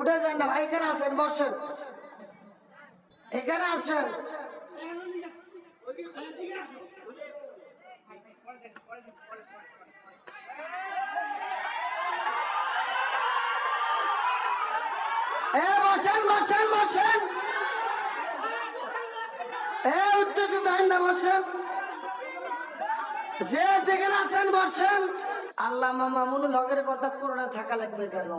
উঠে যান না ভাই এখানে আসেন, বসেন। এখানে আসেন। বসেন বসেন বসেন। এ, উত্তেজিত হন না, বসেন। যে যেখানে আছেন, বসেন। আল্লাহ মামুন লগের কথা করোনা থাকা লাগবে কেন?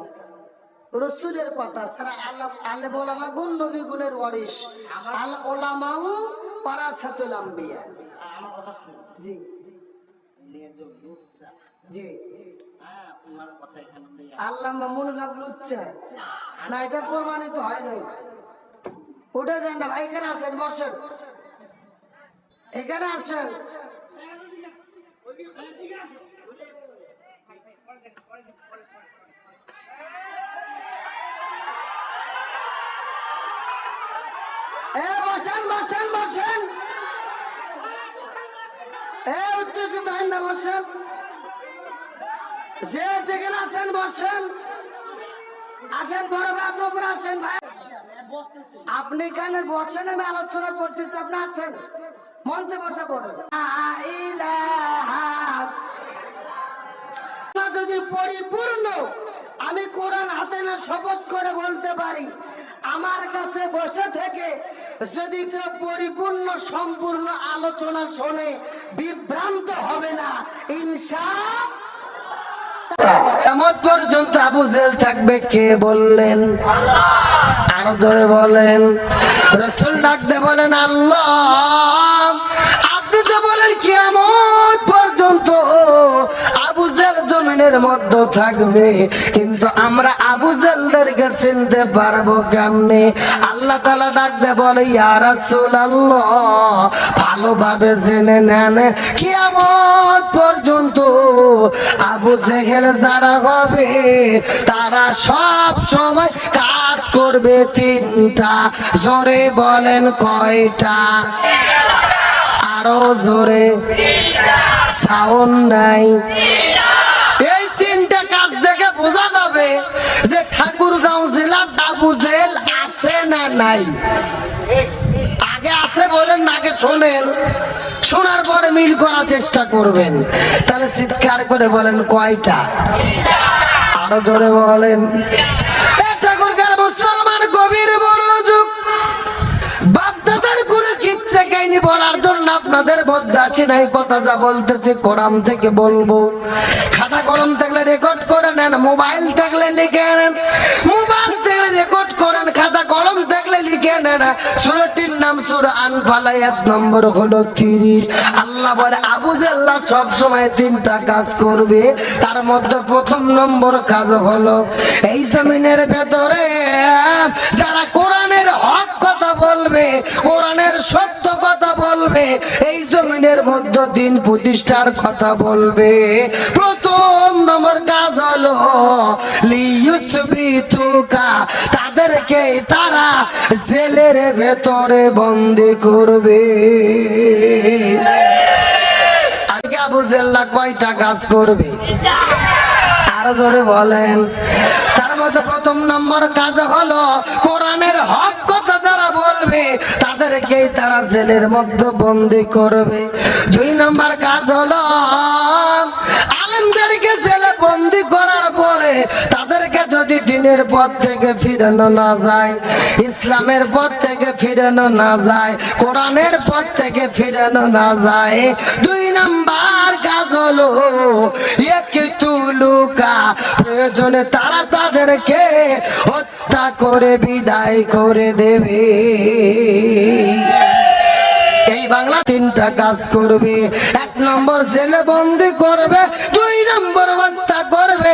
রসুলের কথা, সারা আল্লাহ আলে বলামা গুণ নবী গুণের ওয়ারিস আল ওলামাউ পারাসাতুল আম্বিয়া। আমার জি। আল্লাহ না, এটা হয় নাই। ভাই, এখানে আসেন আসেন। বসেন যেখানে আছেন আসেন, বড় ভাই উপরে ভাই। আপনি এখানে বসেন, আমি আলোচনা করতেছি, আপনি আসেন। মঞ্চে বসে পড়েন। যদি পরিপূর্ণ, আমি কোরআন হাতে না শপথ করে বলতে পারি, আমার কাছে বসে থেকে যদি কেউ পরিপূর্ণ, সম্পূর্ণ আলোচনা শোনে, বিভ্রান্ত হবে না। ইনশা এমন পর্যন্ত আবু জেল থাকবে, কে বললেন? আরও ধরে বলেন। রসুল ডাকতে বলেন, আল্লাহ। আপনি তো বলেন, কিয়ামত পর্যন্ত আবু জেল জমিনের মধ্যে থাকবে, কিন্তু আমরা আবু জেলদেরকে চিনতে পারব কেমনে? আল্লাহ তালা ডাকতে বলে ভালোভাবে জেনে নেন, কিয়ামত পর্যন্ত আবু জেহেল যারা হবে, তারা সব সময় কাজ করবে তিনটা। জোরে বলেন কয়টা? আরও জোরে। সাউন্ড নাই। যে ঠাকুরগাঁও জেলার আবু জেল আছে না নাই? আগে আছে বলেন আগে শোনেন। শোনার পরে মিল করার চেষ্টা করবেন। তাহলে চিৎকার করে বলেন, কয়টা? আরও জোরে বলেন। মুসলমান গভীর মনোযোগ। বাপদাদার কোনো কিচ্ছা কাহিনী বলার আপনাদের মধ্যে আসি নাই কথা যা বলতেছি কোরআন থেকে বলব। খাতা কলম থাকলে রেকর্ড করে নেন মোবাইল থাকলে লিখে লিখে সুরটির নাম সুর আনফালা, এক নম্বর হলো তিরিশ। আল্লাহ বলে, আবু জাল্লাহ সব সময় তিনটা কাজ করবে। তার মধ্যে প্রথম নম্বর কাজ হলো, এই জমিনের ভেতরে যারা কোরআনের হক কথা বলবে, কোরআনের সত্য কথা বলবে, এই জমিনের মধ্যে দিন প্রতিষ্ঠার কথা বলবে। প্রথম নম্বর কাজ হলো লিউসবিতুকা তাদেরকে তারা জেলের ভেতরে বন্দি করবে। কয়টা কাজ করবে? আরও জোরে বলেন। তার মধ্যে প্রথম নম্বর কাজ হলো, কোরআনের হক কথা যারা বলবে, তাদেরকে তারা জেলের মধ্যে বন্দি করবে। দুই নম্বর কাজ হলো, আলেমদেরকে জেলে বন্দি করার পরে তাদেরকে যদি দিনের পথ থেকে ফিরানো না যায়, ইসলামের পথ থেকে ফিরানো না যায়, কোরআনের পথ থেকে ফিরানো না যায়, দুই নাম্বার কাজ হলো লুকা প্রয়োজনে তারা তাদেরকে হত্যা করে, বিদায় করে দেবে। এই বাংলা তিনটা কাজ করবে, এক নম্বর জেলে বন্দি করবে, দুই নম্বর হত্যা করবে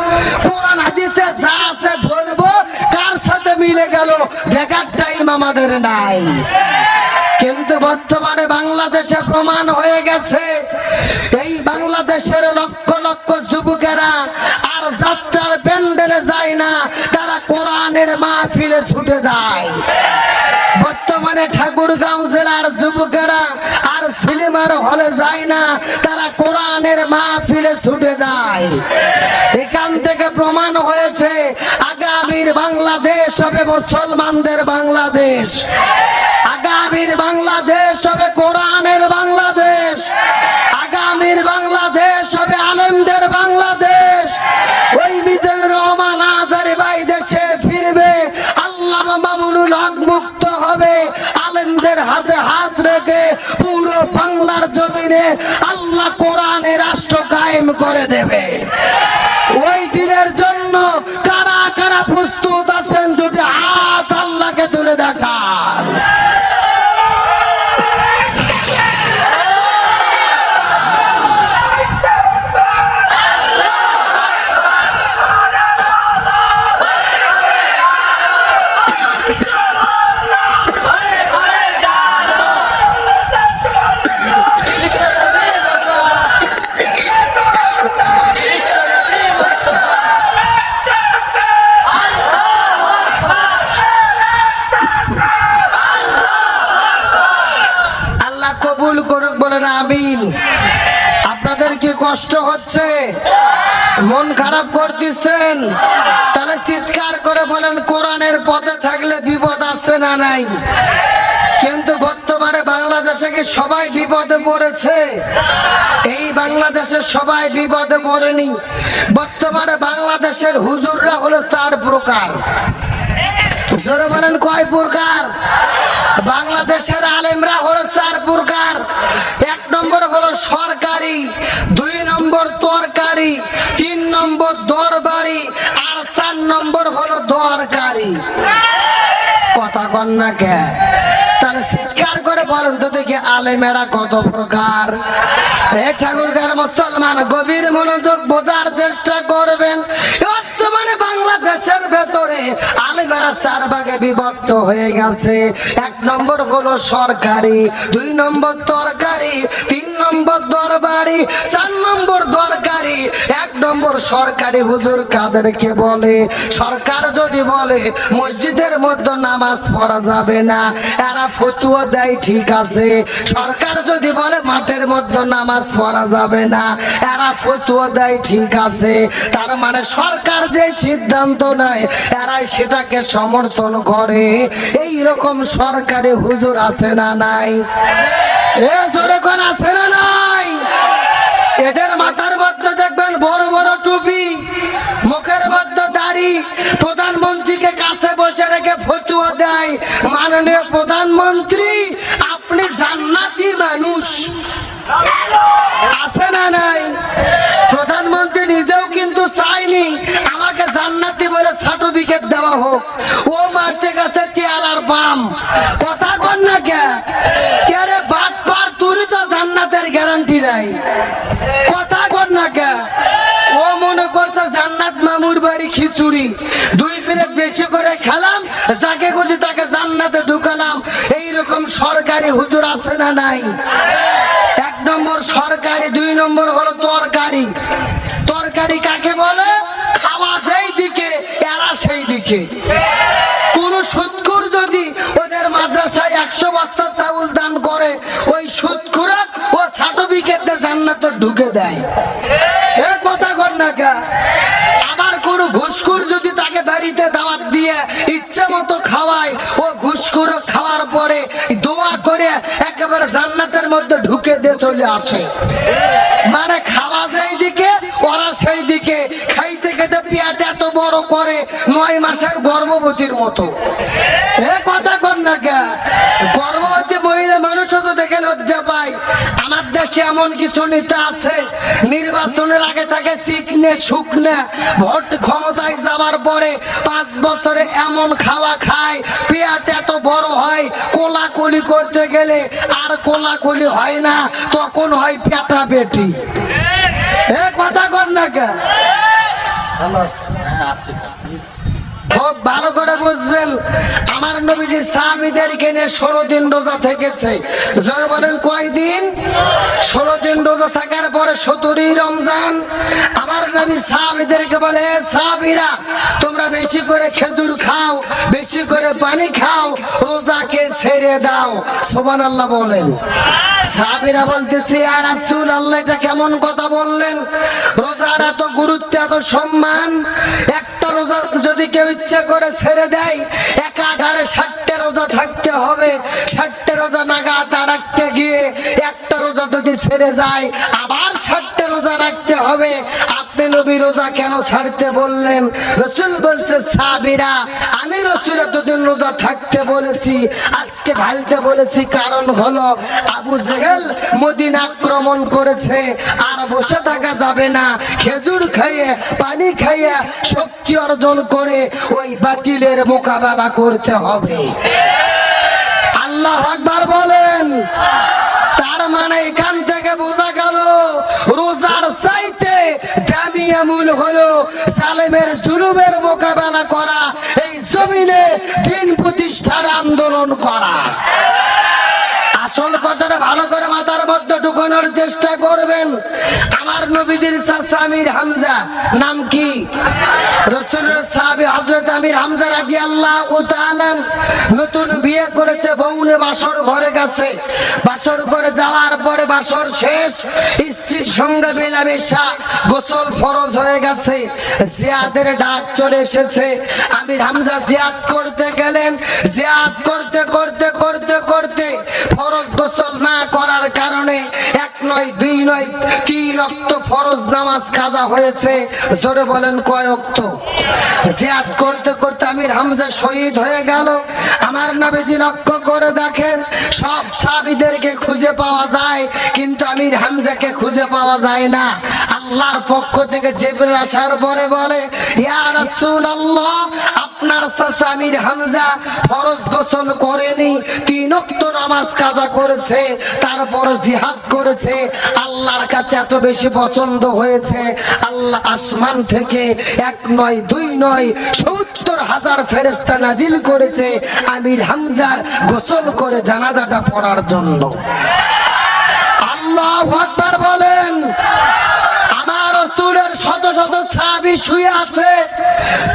হাদিসে যা আছে বলব, কার সাথে মিলে গেল, দেখার টাইম আমাদের নাই। কিন্তু বর্তমানে বাংলাদেশে প্রমাণ হয়ে গেছে, এই বাংলাদেশের লক্ষ লক্ষ যুবকেরা আর যাত্রার প্যান্ডেলে যায় না, তারা কোরআনের মাহফিলে ছুটে যায়। বর্তমানে ঠাকুরগাঁও জেলার যুবকেরা আর সিনেমার হলে যায় না, তারা কোরআনের মাহফিলে ছুটে যায়। প্রমাণ হয়েছে। আগামীর বাংলাদেশ হবে মুসলমানদের বাংলাদেশ। আগামীর বাংলাদেশ হবে কোরআনের বাংলাদেশ। আগামীর বাংলাদেশ হবে আলেমদের বাংলাদেশ। ওই মিজানুর রহমান আজারে ভাই দেশে ফিরবে। আল্লাহ মামুনুল হক মুক্ত হবে। আলেমদের হাতে হাত রেখে পুরো বাংলার জমিনে আল্লাহ কোরআনের রাষ্ট্র কায়েম করে দেবে। কবুল করুক বলেন আমিন। আপনাদের কি কষ্ট হচ্ছে? মন খারাপ করতেছেন? তাহলে চিৎকার করে বলেন, কোরআনের পথে থাকলে বিপদ আছে না নাই? কিন্তু বর্তমানে বাংলাদেশে কি সবাই বিপদে পড়েছে? এই বাংলাদেশে সবাই বিপদে পড়েনি। বর্তমানে বাংলাদেশের হুজুররা হলো চার প্রকার। জোরে বলেন কয় প্রকার? বাংলাদেশের আলেমরা হলো চার প্রকার। এক নম্বর হলো সরকারি, দুই নম্বর তরকারি, তিন নম্বর দরবারি, আর চার নম্বর হলো দরকারি। কথা কন্যা কে? তাহলে করে বলেন তো দেখি আলেমেরা কত প্রকার? এ ঠাকুরগার মুসলমান গভীর মনোযোগ বোঝার চেষ্টা করবেন। বাংলাদেশের ভেতরে বিভক্ত হয়ে গেছে। দুই নম্বর তরকারি, তিন নম্বর চার নম্বর দরকারি, এক নম্বর সরকারি কাদেরকে বলে? সরকার যদি বলে, মসজিদের মধ্যে নামাজ পড়া যাবে না, এরা ফতুয়া দেয় ঠিক আছে। সরকার যদি বলে মাঠের মধ্যে নামাজ পড়া যাবে না, এরা ফতুয়া দেয়, ঠিক আছে। তার মানে সরকার যে সিদ্ধান্ত নেয়, এরাই সেটাকে সমর্থন করে। এই রকম সরকারি হুজুর আছে না নাই? এ আছে না নাই? এদের মাথার মধ্যে দেখবেন বড় বড় টুপি, মুখের মধ্যে দাড়ি, প্রধানমন্ত্রীকে ফতুয়া দেয় মাননীয় প্রধানমন্ত্রী, আপনি জান্নাতি মানুষ। আছে না নাই? প্রধানমন্ত্রী নিজেও কিন্তু চাইনি আমাকে জান্নাতি বলে সার্টিফিকেট দেওয়া হোক। ও মারতে গেছে তেল আর পাম কথা কর না কে? কে রে বাট পার তুই তো জান্নাতের গ্যারান্টি নাই। কথা কর না কে? ও মনে করছে জান্নাত মামুর বাড়ি খিচুড়ি। সরকারি হুজুর আছে না নাই? এক নম্বর সরকারি, দুই নম্বর হলো তরকারি। তরকারি কাকে বলে? খাওয়া সেই দিকে, এরা সেই দিকে। ঢুকে দিয়ে চলে আসে। মানে খাওয়া যেই দিকে, ওরা সেই দিকে। খাইতে খেতে পেট এত বড় করে, নয় মাসের গর্ভবতীর মতো। এ কথা কর না কে? গর্ভবতী মহিলা মানুষ তো দেখে লজ্জা পায়। আমার দেশে এমন কিছু নেতা আছে, নির্বাচনের আগে থাকে চিকনে শুকনে ভোট ক্ষমতায় যাওয়ার পরে পাঁচ বছরে এমন খাওয়া খায় বড় হয়, কোলাকুলি করতে গেলে আর কোলাকুলি হয় না, তখন হয় পেটা পেটি। এ কথা কর না কেন ভালো করে বুঝবেন আমার নবীজি স্বামীদের নিয়ে ষোলো দিন রোজা থেকেছে। জয় বলেন কয়দিন? ষোলো দিন রোজা থাকার পরে সতেরোই রমজান, আমার নবী সাহাবিদেরকে বলে "এ সাহাবিরা, তোমরা বেশি করে খেজুর খাও, বেশি করে পানি খাও, রোজাকে ছেড়ে দাও। সোমান আল্লাহ বলেন। সাহাবিরা বলতেছি আর রাসূল আল্লাহ এটা কেমন কথা বললেন? রোজার এত গুরুত্ব, এত সম্মান, একটা রোজা যদি কেউ ইচ্ছা করে ছেড়ে দেয় একাধারে ষাটটা রোজা থাকতে হবে, ষাটটা রোজা নাগাতা রাখতে গিয়ে একটা রোজা যদি ছেড়ে যায়, আবার ষাটটা রোজা রাখতে হবে। আপনি নবী রোজা কেন ছাড়তে বললেন? রসুল বলছে সাবিরা আমি রসুল এতদিন রোজা থাকতে বলেছি, আজকে ভালতে বলেছি, কারণ হলো আবু জেহেল মদিন আক্রমণ করেছে, আর বসে থাকা যাবে না। খেজুর খাইয়ে পানি খাইয়ে শক্তি অর্জন করে ওই বাতিলের মোকাবেলা করতে হবে। আল্লাহ আকবার বলেন। আমুল হলো সালেমের জুলুমের মোকাবেলা করা ঢুকানোর চেষ্টা করবেন। আমার নবীদের আমির হামজা, নাম কি? রসুলের সাহাবী হযরত আমির হামজা রাদিয়াল্লাহু তাআলা নতুন বিয়ে করেছে, বউনে বাসর ঘরে গেছে। বাসর করে যাওয়ার পরে বাসর শেষ, স্ত্রীর সঙ্গে মেলামেশা, গোসল ফরজ হয়ে গেছে, জিয়াদের ডাক চলে এসেছে। আমির হামজা জিয়াদ করতে গেলেন, জিয়াদ করতে করতে করতে করতে ফরজ গোসল না করার কারণে এক নয়, দুই নয়, তিন অক্ত ফরজ নামাজ কাজা হয়েছে। জোরে বলেন কয় অক্ত? জিয়াদ করতে করতে আমির হামজা শহীদ হয়ে গেল। আমার নাবেজি লক্ষ্য করে দেখেন, সব সাবিদেরকে খুঁজে পাওয়া যায়, কিন্তু আমির হামজাকে খুঁজে পাওয়া যায় না। আল্লাহর পক্ষ থেকে জিবরিল আসার পরে বলে আপনার আমির হামজা ফরজ গোসল করেনি, তিন নামাজ কাজা করেছে, তারপর জিহাদ করেছে, আল্লাহর কাছে এত বেশি পছন্দ হয়েছে, আল্লাহ আসমান থেকে এক নয়, দুই নয়, সত্তর হাজার ফেরেস্তা নাজিল করেছে আমির হামজার গোসল করে জানাজাটা পড়ার জন্য। আল্লাহ বলেন শুয়ে আছে,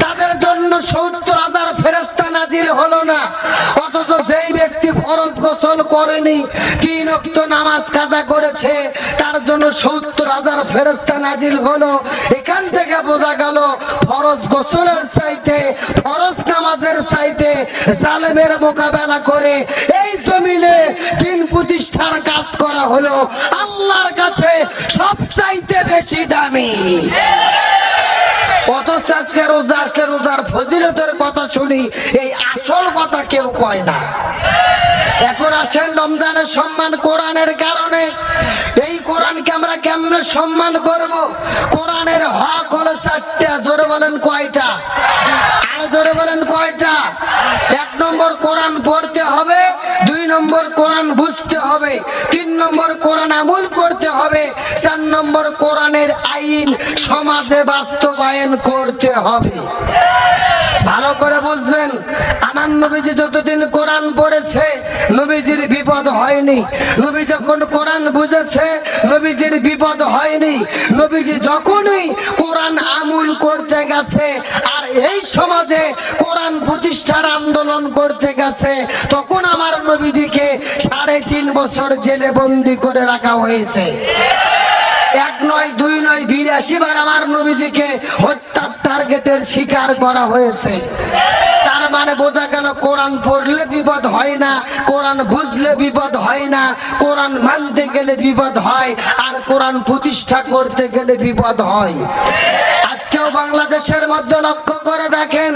তাদের জন্য সত্তর হাজার ফেরেস্তা নাজিল হলো না। অথচ যেই ব্যক্তি ফরজ গোসল করেনি, তিন অক্ত নামাজ কাজা করেছে, তার জন্য সত্তর হাজার ফেরেস্তা নাজিল হলো। এখান থেকে বোঝা গেল, ফরজ গোসলের চাইতে, ফরজ নামাজের চাইতে জালেমের মোকাবেলা করে এই জমিনে তিন প্রতিষ্ঠার কাজ করা হলো। আল্লাহর কাছে সব চাইতে বেশি দামি। ফজিলতের কথা শুনি, এই আসল কথা কেউ কয় না। এখন আসেন রমজানের সম্মান কোরআনের কারণে। এই কোরআনকে আমরা কেমনে সম্মান করব? কোরআনের হক হলো চারটা, জোরে বলেন কয়টা? আর জোরে বলেন কয়টা? এক নম্বর কোরআন পড়তে হবে, দুই নম্বর কোরআন বুঝতে হবে, তিন নম্বর কোরআন আমল করতে হবে, চার নম্বর কোরআনের আইন সমাজে বাস্তবায়ন করতে হবে। ভালো করে বুঝবেন, আমার নবীজি যতদিন কোরআন পড়েছে, নবীজির বিপদ হয়নি। নবী যখন কোরআন বুঝেছে, নবীজির বিপদ হয়নি। নবীজি যখনই কোরআন আমল করতে গেছে, আর এই সমাজে কোরআন প্রতিষ্ঠার আন্দোলন করতে গেছে, তখন আমার নবীজিকে সাড়ে তিন বছর জেলে বন্দি করে রাখা হয়েছে। এক নয় দুই নয় বিরাশি বার আমার নবীজিকে হত্যার টার্গেটের শিকার করা হয়েছে। মানে বোঝা গেল, কোরআন পড়লে বিপদ হয় না, কোরআন বুঝলে বিপদ হয় না, কোরআন মানতে গেলে বিপদ হয়, আর কোরআন প্রতিষ্ঠা করতে গেলে বিপদ হয়। আজকেও বাংলাদেশের মধ্যে লক্ষ্য করে দেখেন,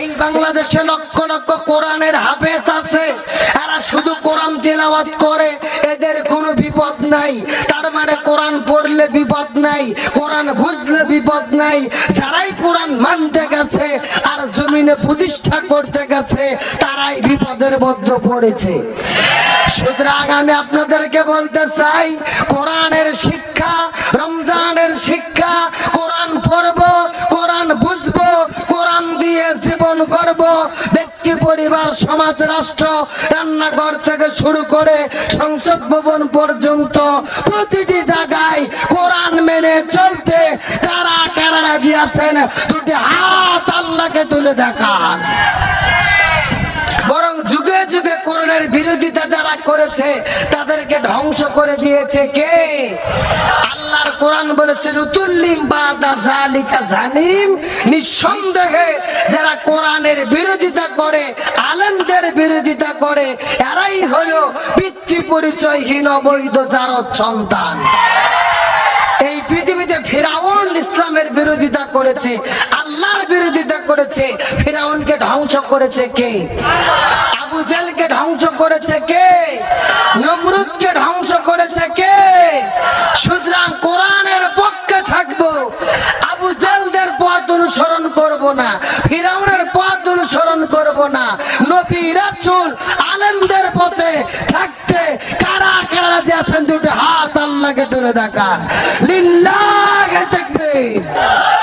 এই বাংলাদেশে লক্ষ লক্ষ কোরআনের হাফেজ আছে, এরা শুধু কোরআন তেলাওয়াত করে, এদের কোনো বিপদ নাই, তার মানে কোরআন পড়লে বিপদ নাই, কোরআন বুঝলে বিপদ নাই, যারাই কোরআন মানতে গেছে, আর জমিনে প্রতিষ্ঠা করতে গেছে, তারাই বিপদের মধ্যে পড়েছে। সুতরাং আমি আপনাদেরকে বলতে চাই, কোরআনের শিক্ষা, রমজানের শিক্ষা, কোরআন পড়ব, কোরআন বুঝব, কোরআন দিয়ে জীবন করব ব্যক্তি, পরিবার, সমাজ, রাষ্ট্র, রান্নাঘর থেকে শুরু করে সংসদ ভবন পর্যন্ত প্রতিটি জায়গায় কোরআন মেনে চলতে আছেন? দুটি হাত আল্লাহকে তুলে দেখান। বরং যুগে যুগে কোরআনের বিরোধিতা যারা করেছে, তাদেরকে ধ্বংস করে দিয়েছে কে? আল্লাহর কোরআন বলেছে, রুতুল্লিম বাদা জালিকা জানিম। নিঃসন্দেহে যারা কোরআনের বিরোধিতা করে, আলেমদের বিরোধিতা করে, এরাই হলো পিতৃ পরিচয়হীন অবৈধ জারদ সন্তান। এই পৃথিবীতে ফেরাউন ইসলামের বিরোধিতা করেছে, আল্লাহর বিরোধিতা করেছে, ফেরাউনকে ধ্বংস করেছে কে? আবু জেলকে ধ্বংস করেছে কে? নমরুদকে ধ্বংস করেছে কে? সুতরাং কোরআনের পক্ষে থাকব, আবু জেলদের পথ অনুসরণ করব না, ফিরাউনের পথ অনুসরণ করব না, নবী রাসূল আলেমদের পথে থাকতে কারা কারা যে আছেন দুটো হাত আল্লাহকে তুলে দেখান। লিল্লাহ! Yeah.